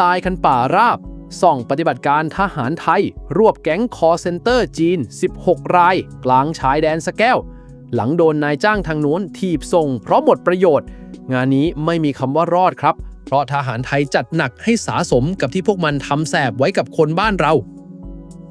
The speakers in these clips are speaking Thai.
ตายคันป่าราบ ส่องปฏิบัติการทหารไทย รวบแก๊งคอเซนเตอร์จีน 16 ราย กลางชายแดนสะแก้ว หลังโดนนายจ้างทางโน้นถีบส่งเพราะหมดประโยชน์ งานนี้ไม่มีคำว่ารอดครับ เพราะทหารไทยจัดหนักให้สาสมกับที่พวกมันทำแสบไว้กับคนบ้านเรา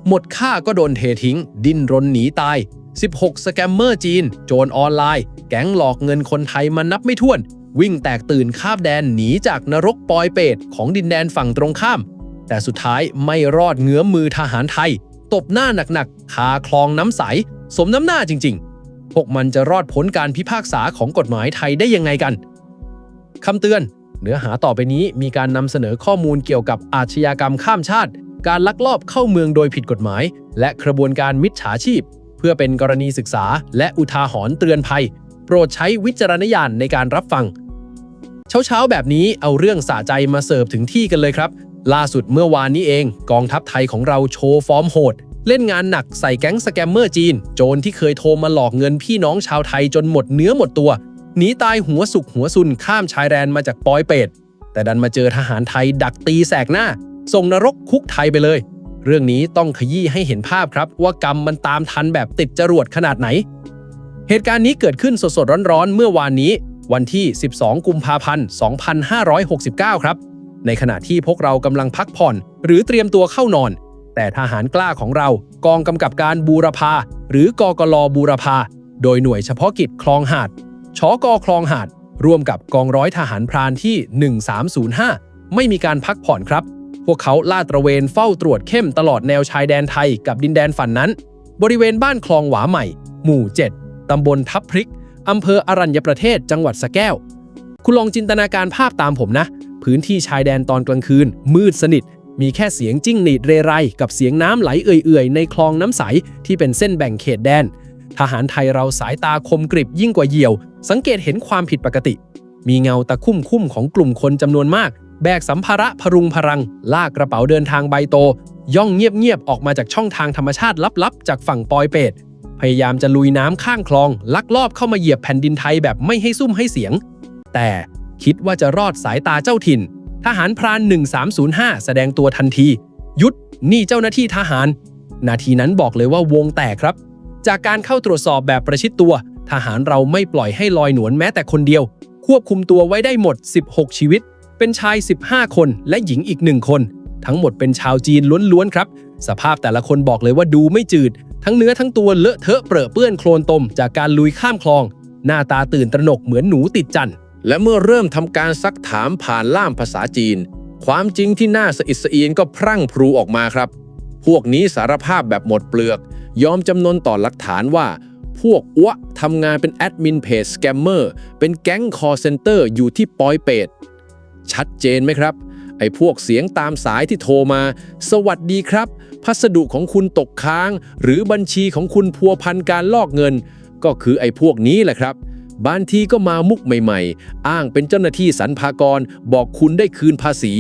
หมดค่าก็โดนเททิ้ง ดิ้นรนหนีตาย 16 สแกมเมอร์จีน โจรออนไลน์ แก๊งหลอกเงินคนไทยมันนับไม่ถ้วน วิ่งแตกตื่นข้ามแดนหนีจากนรกปอยเปตของดินแดนฝั่งตรงข้าม แต่สุดท้ายไม่รอดเงื้อมมือทหารไทย ตบหน้าหนักๆคาคลองน้ำใส สมน้ำหน้าจริง ๆ พวกมันจะรอดพ้นการพิพากษาของกฎหมายไทยได้ยังไงกันคำเตือน เนื้อหาต่อไปนี้มีการนำเสนอข้อมูลเกี่ยวกับอาชญากรรมข้ามชาติ การลักลอบเข้าเมืองโดยผิดกฎหมาย และกระบวนการมิจฉาชีพ เพื่อเป็นกรณีศึกษา และอุทาหรณ์เตือนภัย โปรดใช้วิจารณญาณในการรับฟัง เช้าๆ แบบนี้เอาเรื่องสะใจมาเสิร์ฟถึงที่กันเลยครับ ล่าสุดเมื่อวานนี้เอง กองทัพไทยของเราโชว์ฟอร์มโหด เล่นงานหนักใส่แก๊งสแกมเมอร์จีน โจรที่เคยโทรมาหลอกเงินพี่น้องชาวไทยจนหมดเนื้อหมดตัวหนีตายหัวสุกหัวซุนข้ามชายแดนมาจากปอยเปตแต่ดันมาเจอทหารไทยดักตีแสกหน้า ส่งนรกคุกไทยไปเลย เรื่องนี้ต้องขยี้ให้เห็นภาพครับ ว่ากรรมมันตามทันแบบติดจรวดขนาดไหน เหตุการณ์นี้เกิดขึ้นสดๆร้อนๆ เมื่อวานนี้ วันที่ 12 กุมภาพันธ์ 2569 ครับ ในขณะที่พวกเรากำลังพักผ่อน หรือเตรียมตัวเข้านอน แต่ทหารกล้าของเรากองกำกับการบูรพา หรือกกลบูรพา โดยหน่วยเฉพาะกิจคลองหาดชกคลองหาด ร่วมกับกองร้อยทหารพรานที่ 1305 ไม่มีการพักผ่อนครับ พวกเขาลาดตระเวนเฝ้าตรวจเข้มตลอดแนวชายแดนไทยกับดินแดนฝั่นนั้น บริเวณบ้านคลองหวาใหม่ หมู่ 7ตำบลทับพริก อำเภออรัญญประเทศจังหวัดสะแก้ว คุณลองจินตนาการภาพตามผมนะ พื้นที่ชายแดนตอนกลางคืน มืดสนิท มีแค่เสียงจิ้งหรีดเรไร กับเสียงน้ำไหลเอื่อยๆ ในคลองน้ำใสที่เป็นเส้นแบ่งเขตแดน ทหารไทยเราสายตาคมกริบยิ่งกว่าเหยี่ยว สังเกตเห็นความผิดปกติ มีเงาตะคุ่มคุ่มๆของกลุ่มคนจำนวนมาก แบกสัมภาระพรุงพรัง ลากกระเป๋าเดินทางใบโต ย่องเงียบๆออกมาจากช่องทางธรรมชาติลับๆ จากฝั่งปอยเปต พยายามจะลุยน้ำข้างคลอง ลักลอบเข้ามาเหยียบแผ่นดินไทยแบบไม่ให้ซุ่มให้เสียง แต่คิดว่าจะรอดสายตาเจ้าถิ่น ทหารพราน 1305 แสดงตัวทันที ยุดนี่เจ้าหน้าที่ทหาร นาทีนั้นบอกเลยว่าวงแตกครับ จากการเข้าตรวจสอบแบบประชิดตัว ทหารเราไม่ปล่อยให้ลอยหนวนแม้แต่คนเดียว ควบคุมตัวไว้ได้หมด 16 ชีวิต เป็นชาย 15 คนและหญิงอีกหนึ่งคน ทั้งหมดเป็นชาวจีนล้วนๆครับ สภาพแต่ละคนบอกเลยว่าดูไม่จืด ทั้งเนื้อทั้งตัวเลอะเทอะเปรอะเปื้อนโคลนตมจากการลุยข้ามคลอง หน้าตาตื่นตระหนกเหมือนหนูติดจันทร์และเมื่อเริ่มทำการซักถามผ่านล่ามภาษาจีน ความจริงที่น่าสะอิดสะเอียนก็พรั่งพรูออกมาครับ พวกนี้สารภาพแบบหมดเปลือก ยอมจำนนต่อหลักฐานว่า พวกอ้วทำงานเป็นแอดมินเพจสแกมเมอร์เป็นแก๊งคอร์เซนเตอร์อยู่ที่ปอยเปตชัดเจนไหมครับ ไอ้พวกเสียงตามสายที่โทรมา สวัสดีครับ พัสดุของคุณตกค้าง หรือบัญชีของคุณพัวพันการลอกเงิน ก็คือไอ้พวกนี้แหละครับ บางทีก็มามุกใหม่ๆ อ้างเป็นเจ้าหน้าที่สรรพากร บอกคุณได้คืนภาษี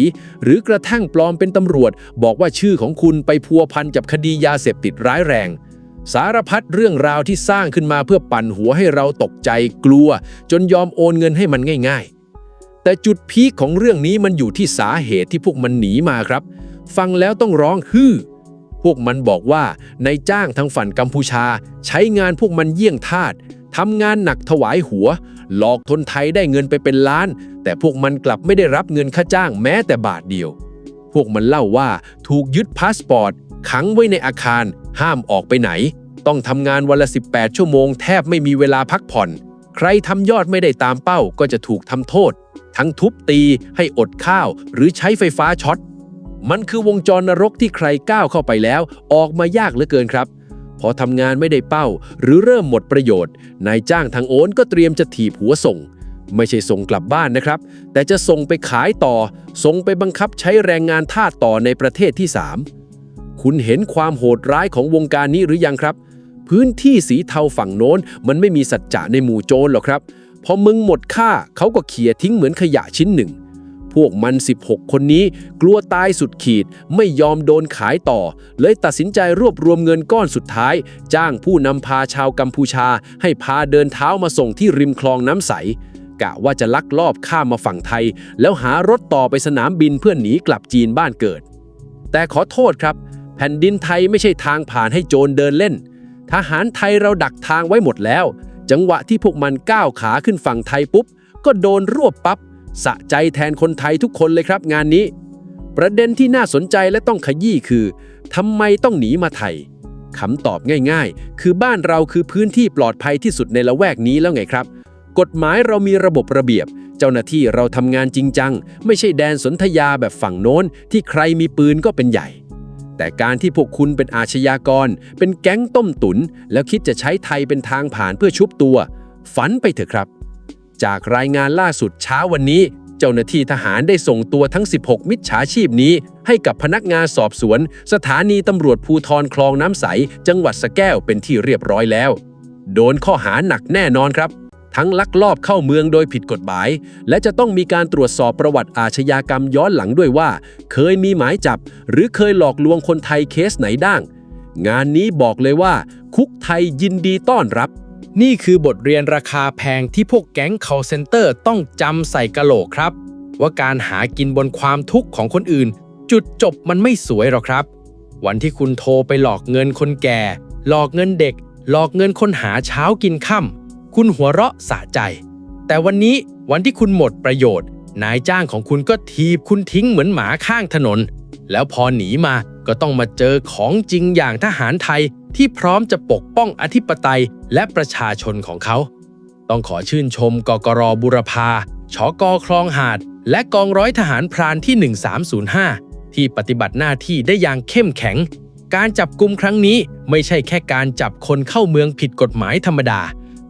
หรือกระทั่งปลอมเป็นตำรวจ บอกว่าชื่อของคุณไปพัวพันกับคดียาเสพติดร้ายแรงสารพัดเรื่องราวที่สร้างขึ้นมาเพื่อปั่นหัวให้เราตกใจกลัว จนยอมโอนเงินให้มันง่าย ๆ แต่จุดพีคของเรื่องนี้มันอยู่ที่สาเหตุที่พวกมันหนีมาครับ ฟังแล้วต้องร้องฮือพวกมันบอกว่าในจ้างทางฝั่งกัมพูชา ใช้งานพวกมันเยี่ยงทาสทำงานหนักถวายหัว หลอกทนไทยได้เงินไปเป็นล้าน แต่พวกมันกลับไม่ได้รับเงินค่าจ้างแม้แต่บาทเดียว พวกมันเล่าว่าถูกยึดพาสปอร์ตขังไว้ในอาคาร ห้ามออกไปไหน ต้องทำงานวันละ 18 ชั่วโมง แทบไม่มีเวลาพักผ่อน ใครทำยอดไม่ได้ตามเป้าก็จะถูกทำโทษ ทั้งทุบตีให้อดข้าว หรือใช้ไฟฟ้าช็อต มันคือวงจรนรกที่ใครก้าวเข้าไปแล้ว ออกมายากเหลือเกินครับ พอทำงานไม่ได้เป้า หรือเริ่มหมดประโยชน์ นายจ้างทางโอนก็เตรียมจะถีบหัวส่ง ไม่ใช่ส่งกลับบ้านนะครับ แต่จะส่งไปขายต่อ ส่งไปบังคับใช้แรงงานทาสต่อในประเทศที่ 3 คุณเห็นความโหดร้ายของวงการนี้หรือยังครับ พื้นที่สีเทาฝั่งโน้นมันไม่มีสัจจะในหมู่โจรหรอกครับ พอมึงหมดค่าเขาก็เขี่ยทิ้งเหมือนขยะชิ้นหนึ่ง พวกมัน 16 คนนี้กลัวตายสุดขีดไม่ยอมโดนขายต่อ เลยตัดสินใจรวบรวมเงินก้อนสุดท้าย จ้างผู้นำพาชาวกัมพูชา ให้พาเดินเท้ามาส่งที่ริมคลองน้ำใส กะว่าจะลักลอบข้ามมาฝั่งไทย แล้วหารถต่อไปสนามบินเพื่อหนีกลับจีนบ้านเกิด แต่ขอโทษครับ แผ่นดินไทยไม่ใช่ทางผ่านให้โจรเดินเล่น ทหารไทยเราดักทางไว้หมดแล้ว จังหวะที่พวกมันก้าวขาขึ้นฝั่งไทยปุ๊บ ก็โดนรวบปับ๊บสะใจแทนคนไทยทุกคนเลยครับงานนี้ ประเด็นที่น่าสนใจและต้องขยี้คือทำไมต้องหนีมาไทยคำตอบง่ายๆ คือบ้านเราคือพื้นที่ปลอดภัยที่สุดในละแวกนี้แล้วไงครับ กฎหมายเรามีระบบระเบียบ เจ้าหน้าที่เราทำงานจริงจัง ไม่ใช่แดนสนธยาแบบฝั่งโน้นที่ใครมีปืนก็เป็นใหญ่ แต่การที่พวกคุณเป็นอาชญากร เป็นแก๊งต้มตุน แล้วคิดจะใช้ไทยเป็นทางผ่านเพื่อชุบตัว ฝันไปเถอะครับ จากรายงานล่าสุดเช้าวันนี้ เจ้าหน้าที่ทหารได้ส่งตัวทั้ง 16 มิจฉาชีพนี้ ให้กับพนักงานสอบสวน สถานีตำรวจภูทรคลองน้ำใส จังหวัดสะแก้วเป็นที่เรียบร้อยแล้ว โดนข้อหาหนักแน่นอนครับ ทั้งลักลอบเข้าเมืองโดยผิดกฎหมาย และจะต้องมีการตรวจสอบประวัติอาชญากรรมย้อนหลังด้วยว่า เคยมีหมายจับ หรือเคยหลอกลวงคนไทยเคสไหนด้าง งานนี้บอกเลยว่า คุกไทยยินดีต้อนรับ นี่คือบทเรียนราคาแพงที่พวกแก๊ง call center ต้องจำใส่กะโหลกครับ ว่าการหากินบนความทุกข์ของคนอื่น จุดจบมันไม่สวยหรอกครับ วันที่คุณโทรไปหลอกเงินคนแก่ หลอกเงินเด็ก หลอกเงินคนหาเช้ากินค่ำ คุณหัวเราะสะใจ แต่วันนี้วันที่คุณหมดประโยชน์ นายจ้างของคุณก็ทีบคุณทิ้งเหมือนหมาข้างถนน แล้วพอหนีมาก็ต้องมาเจอของจริงอย่างทหารไทยที่พร้อมจะปกป้องอธิปไตยและประชาชนของเขา ต้องขอชื่นชมกกรบุรพาชกคลองหาด และกองร้อยทหารพรานที่ 1305 ที่ปฏิบัติหน้าที่ได้อย่างเข้มแข็ง การจับกลุ่มครั้งนี้ไม่ใช่แค่การจับคนเข้าเมืองผิดกฎหมายธรรมดา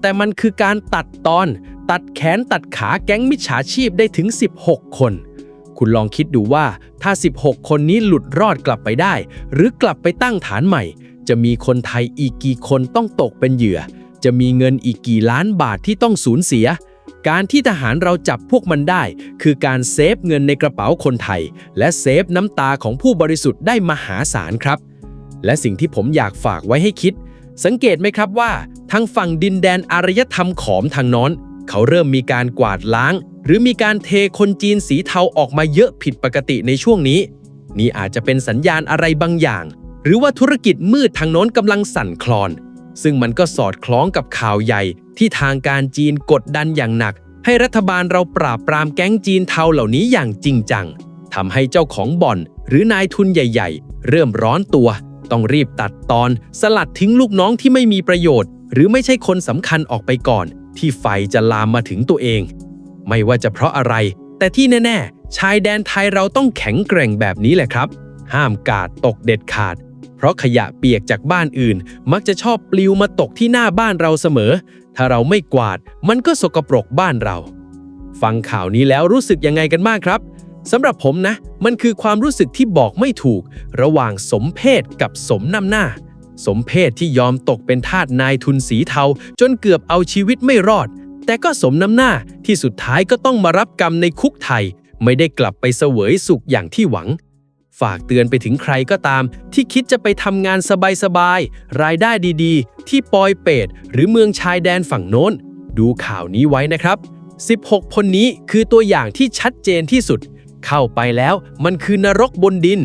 แต่มันคือการตัดตอน ตัดแขนตัดขาแก๊งมิจฉาชีพได้ถึง 16 คน คุณลองคิดดูว่าถ้า 16 คนนี้หลุดรอดกลับไปได้ หรือกลับไปตั้งฐานใหม่ จะมีคนไทยอีกกี่คนต้องตกเป็นเหยื่อ จะมีเงินอีกกี่ล้านบาทที่ต้องสูญเสียการที่ทหารเราจับพวกมันได้ คือการเซฟเงินในกระเป๋าคนไทย และเซฟน้ำตาของผู้บริสุทธิ์ได้มหาศาลครับ และสิ่งที่ผมอยากฝากไว้ให้คิด สังเกตไหมครับว่า ทางฝั่งดินแดนอารยธรรมขอมทางน้นเขาเริ่มมีการกวาดล้าง หรือมีการเทคนจีนสีเทาออกมาเยอะผิดปกติในช่วงนี้ นี่อาจจะเป็นสัญญาณอะไรบางอย่าง หรือว่าธุรกิจมืดทางโน้นกำลังสั่นคลอน ซึ่งมันก็สอดคล้องกับข่าวใหญ่ที่ทางการจีนกดดันอย่างหนัก ให้รัฐบาลเราปราบปรามแก๊งจีนเทาเหล่านี้อย่างจริงจังทำให้เจ้าของบ่อน หรือนายทุนใหญ่ ๆ เริ่มร้อนตัว ต้องรีบตัดตอนสลัดทิ้งลูกน้องที่ไม่มีประโยชน์ หรือไม่ใช่คนสำคัญออกไปก่อน ที่ไฟจะลามมาถึงตัวเอง ไม่ว่าจะเพราะอะไร แต่ที่แน่ ๆ ชายแดนไทยเราต้องแข็งแกร่งแบบนี้แหละครับ ห้ามกาดตกเด็ดขาด เพราะขยะเปียกจากบ้านอื่น มักจะชอบปลิวมาตกที่หน้าบ้านเราเสมอ ถ้าเราไม่กวาด มันก็สกปรกบ้านเรา ฟังข่าวนี้แล้วรู้สึกยังไงกันบ้างครับ สำหรับผมนะ มันคือความรู้สึกที่บอกไม่ถูก ระหว่างสมเพศกับสมนำหน้า สมเพศที่ยอมตกเป็นทาสนายทุนสีเทา จนเกือบเอาชีวิตไม่รอด แต่ก็สมน้ำหน้าที่สุดท้ายก็ต้องมารับกรรมในคุกไทย ไม่ได้กลับไปเสวยสุขอย่างที่หวัง ฝากเตือนไปถึงใครก็ตาม ที่คิดจะไปทำงานสบายๆรายได้ดีๆ ที่ปอยเปตหรือเมืองชายแดนฝั่งโน้น ดูข่าวนี้ไว้นะครับ 16 คนนี้คือตัวอย่างที่ชัดเจนที่สุด เข้าไปแล้วมันคือนรกบนดิน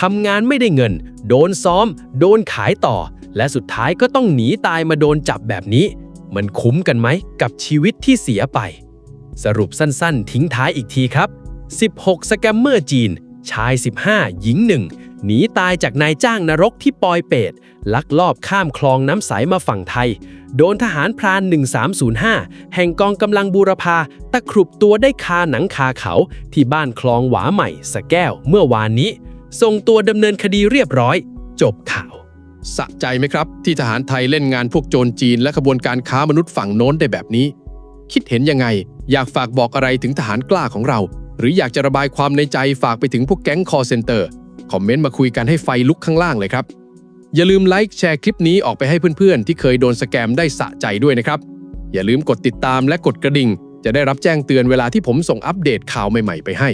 ทำงานไม่ได้เงิน โดนซ้อม โดนขายต่อ และสุดท้ายก็ต้องหนีตายมาโดนจับแบบนี้ มันคุ้มกันไหมกับชีวิตที่เสียไป สรุปสั้นๆ ทิ้งท้ายอีกทีครับ 16 สแกมเมอร์จีน ชาย 15 หญิง 1 หนีตายจากนายจ้างนรกที่ปอยเปตลักลอบข้ามคลองน้ำใสมาฝั่งไทย โดนทหารพราน 1305 แห่งกองกำลังบูรพาตะครุบตัวได้คาหนังคาเขาที่บ้านคลองหวาใหม่ สะแก้วเมื่อวานนี้ส่งตัวดำเนินคดีเรียบร้อย จบข่าว สะใจไหมครับ ที่ทหารไทยเล่นงานพวกโจรจีนและขบวนการค้ามนุษย์ฝั่งโน้นได้แบบนี้ คิดเห็นยังไง อยากฝากบอกอะไรถึงทหารกล้าของเรา หรืออยากจะระบายความในใจฝากไปถึงพวกแก๊งคอเซนเตอร์ คอมเมนต์มาคุยกันให้ไฟลุกข้างล่างเลยครับ อย่าลืมไลค์แชร์คลิปนี้ออกไปให้เพื่อนๆ ที่เคยโดนสแกมได้สะใจด้วยนะครับ อย่าลืมกดติดตามและกดกระดิ่ง จะได้รับแจ้งเตือนเวลาที่ผมส่งอัปเดตข่าวใหม่ๆไปให้